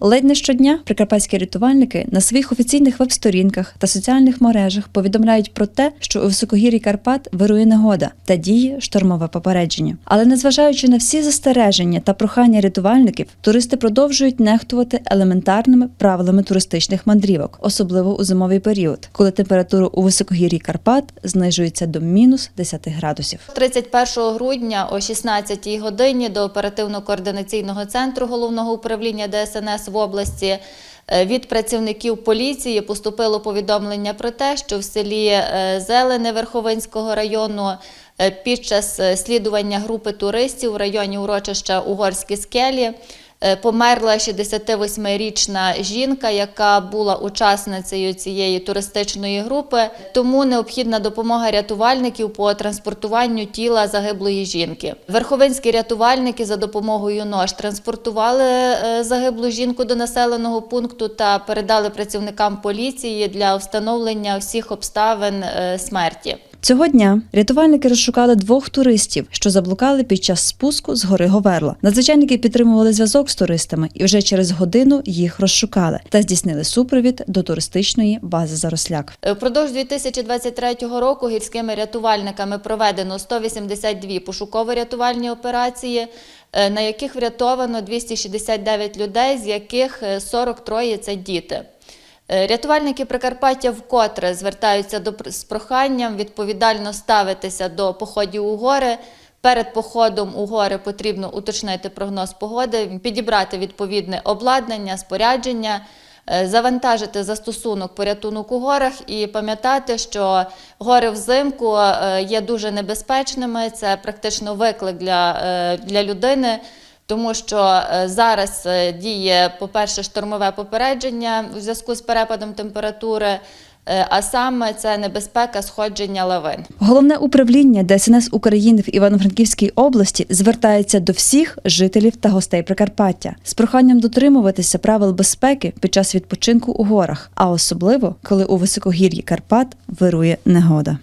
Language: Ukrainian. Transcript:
Ледь не щодня прикарпатські рятувальники на своїх офіційних веб-сторінках та соціальних мережах повідомляють про те, що у високогір'ї Карпат вирує негода та діє штормове попередження. Але незважаючи на всі застереження та прохання рятувальників, туристи продовжують нехтувати елементарними правилами туристичних мандрівок, особливо у зимовий період, коли температура у високогір'ї Карпат знижується до мінус 10 градусів. 31 грудня о 16 годині до оперативно-координаційного центру головного управління ДСНС в області е, від працівників поліції поступило повідомлення про те, що в селі е, Зелене Верховинського району е, під час слідування групи туристів в районі урочища Угорські скелі померла 68-річна жінка, яка була учасницею цієї туристичної групи. Тому необхідна допомога рятувальників по транспортуванню тіла загиблої жінки. Верховинські рятувальники за допомогою нож транспортували е, загиблу жінку до населеного пункту та передали працівникам поліції для встановлення всіх обставин е, смерті. Цього дня рятувальники розшукали двох туристів, що заблукали під час спуску з гори Говерла. Надзвичайники підтримували зв'язок з туристами і вже через годину їх розшукали та здійснили супровід до туристичної бази Заросляк. Е, Впродовж 2023 року гірськими рятувальниками проведено 182 пошуково-рятувальні операції, е, на яких врятовано 269 людей, з яких е, 43 – це діти. Е, Рятувальники Прикарпаття вкотре звертаються до з проханням відповідально ставитися до походів у гори. Перед походом у гори потрібно уточнити прогноз погоди, підібрати відповідне обладнання, спорядження, е, завантажити застосунок порятунок у горах і пам'ятати, що гори взимку е, є дуже небезпечними. Це практично виклик для, для людини. Тому що е, зараз е, діє, по-перше, штормове попередження у зв'язку з перепадом температури, е, а саме це небезпека сходження лавин. Головне управління ДСНС України в Івано-Франківській області звертається до всіх жителів та гостей Прикарпаття з проханням дотримуватися правил безпеки під час відпочинку у горах, а особливо коли у високогір'ї Карпат вирує негода.